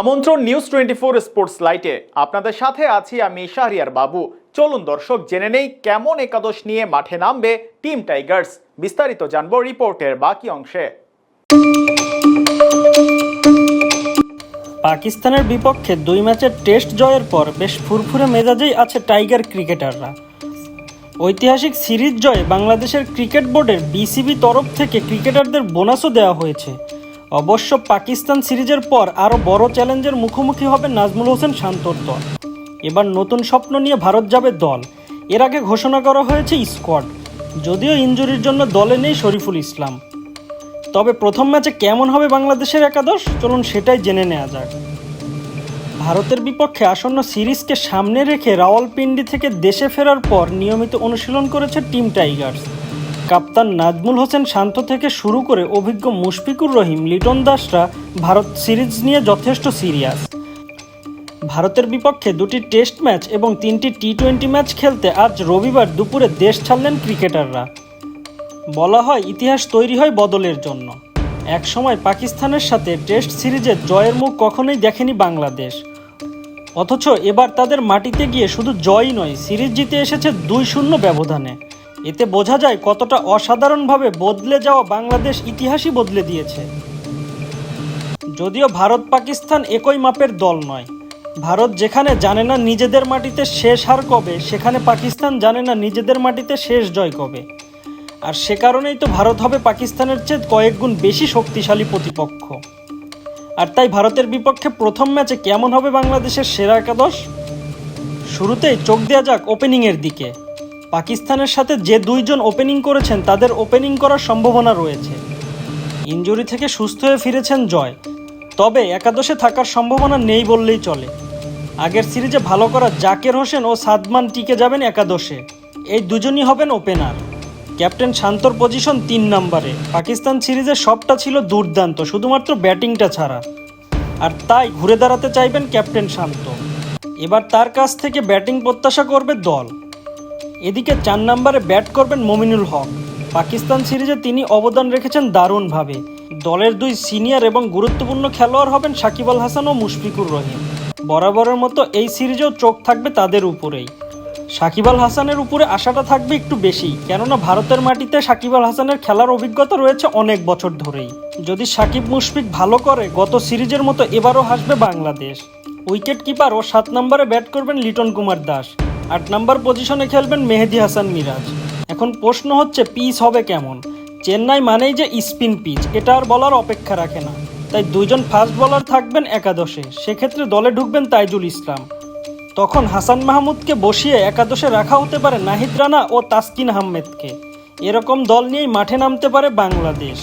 আমন্ত্রণ news twenty four sports লাইটে আপনাদের সাথে আছি আমি শাহরিয়ার বাবু। চলুন দর্শক, জেনে নেই কেমন একাদশ নিয়ে মাঠে নামবে টিম টাইগার্স বিস্তারিত জানব রিপোর্টের বাকি অংশে। পাকিস্তানের বিপক্ষে দুই ম্যাচের টেস্ট জয়ের পর বেশ ফুরফুরে মেজাজেই আছে টাইগার ক্রিকেটাররা। ঐতিহাসিক সিরিজ জয়ে বাংলাদেশের ক্রিকেট বোর্ডের বিসিবি তরফ থেকে ক্রিকেটারদের বোনাসও দেওয়া হয়েছে। অবশ্য পাকিস্তান সিরিজের পর আরও বড় চ্যালেঞ্জের মুখোমুখি হবে নাজমুল হোসেন শান্তর দল। এবার নতুন স্বপ্ন নিয়ে ভারত যাবে দল। এর আগে ঘোষণা করা হয়েছে স্কোয়াড। যদিও ইঞ্জুরির জন্য দলে নেই শরীফুল ইসলাম। তবে প্রথম ম্যাচে কেমন হবে বাংলাদেশের একাদশ? চলুন সেটাই জেনে নেওয়া যাক। ভারতের বিপক্ষে আসন্ন সিরিজকে সামনে রেখে রাওয়ালপিন্ডি থেকে দেশে ফেরার পর নিয়মিত অনুশীলন করেছে টিম টাইগার্স। কাপ্তান নাজমুল হোসেন শান্ত থেকে শুরু করে অভিজ্ঞ মুশফিকুর রহিম, লিটন দাসরা ভারত সিরিজ নিয়ে যথেষ্ট সিরিয়াস। ভারতের বিপক্ষে দুটি টেস্ট ম্যাচ এবং তিনটি টি টোয়েন্টি ম্যাচ খেলতে আজ রবিবার দুপুরে দেশ ছাড়লেন ক্রিকেটাররা। বলা হয়, ইতিহাস তৈরি হয় বদলের জন্য। একসময় পাকিস্তানের সাথে টেস্ট সিরিজের জয়ের মুখ কখনোই দেখেনি বাংলাদেশ। অথচ এবার তাদের মাটিতে গিয়ে শুধু জয়ই নয়, সিরিজ জিতে এসেছে দুই শূন্য ব্যবধানে। এতে বোঝা যায় কতটা অসাধারণভাবে বদলে যাওয়া বাংলাদেশ ইতিহাসই বদলে দিয়েছে। যদিও ভারত পাকিস্তান একই মাপের দল নয়। ভারত যেখানে জানে না নিজেদের মাটিতে শেষ হার কবে, সেখানে পাকিস্তান জানে না নিজেদের মাটিতে শেষ জয় কবে। আর সে কারণেই তো ভারত হবে পাকিস্তানের চেয়ে কয়েক গুণ বেশি শক্তিশালী প্রতিপক্ষ। আর তাই ভারতের বিপক্ষে প্রথম ম্যাচে কেমন হবে বাংলাদেশের সেরা একাদশ? শুরুতেই চোখ দেওয়া যাক ওপেনিংয়ের দিকে। পাকিস্তানের সাথে যে দুইজন ওপেনিং করেছেন, তাদের ওপেনিং করার সম্ভাবনা রয়েছে। ইনজুরি থেকে সুস্থ হয়ে ফিরেছেন জয়। তবে একাদশে থাকার সম্ভাবনা নেই বললেই চলে। আগের সিরিজে ভালো করা জাকের হোসেন ও সাদমান টিকে যাবেন একাদশে। এই দুজনই হবেন ওপেনার ক্যাপ্টেন শান্তর পজিশন তিন নম্বরে। পাকিস্তান সিরিজে সবটা ছিল দুর্দান্ত, শুধুমাত্র ব্যাটিংটা ছাড়া। আর তাই ঘুরে দাঁড়াতে চাইবেন ক্যাপ্টেন শান্ত। এবার তার কাছ থেকে ব্যাটিং প্রত্যাশা করবে দল। এদিকে চার নম্বরে ব্যাট করবেন মমিনুল হক। পাকিস্তান সিরিজে তিনি অবদান রেখেছেন দারুণভাবে। দলের দুই সিনিয়র এবং গুরুত্বপূর্ণ খেলোয়াড় হবেন সাকিব আল হাসান ও মুশফিকুর রহিম। বরাবরের মতো এই সিরিজেও চোখ থাকবে তাদের উপরেই। সাকিব আল হাসানের উপরে আশাটা থাকবে একটু বেশি, কেননা ভারতের মাটিতে সাকিব আল হাসানের খেলার অভিজ্ঞতা রয়েছে অনেক বছর ধরেই। যদি সাকিব মুশফিক ভালো করে, গত সিরিজের মতো এবারও হাসবে বাংলাদেশ। উইকেট কিপার ও সাত নম্বরে ব্যাট করবেন লিটন কুমার দাস। আট নম্বর পজিশনে খেলবেন মেহেদি হাসান মিরাজ। এখন প্রশ্ন হচ্ছে পিচ হবে কেমন? চেন্নাই মানেই যে স্পিন পিচ এটা আর বলার অপেক্ষা রাখে না। তাই দুইজন ফাস্ট বলার থাকবেন একাদশে। সেক্ষেত্রে দলে ঢুকবেন তাইজুল ইসলাম। তখন হাসান মাহমুদকে বসিয়ে একাদশে রাখা হতে পারে নাহিদ রানা ও তাসকিন আহমেদকে। এরকম দল নিয়েই মাঠে নামতে পারে বাংলাদেশ।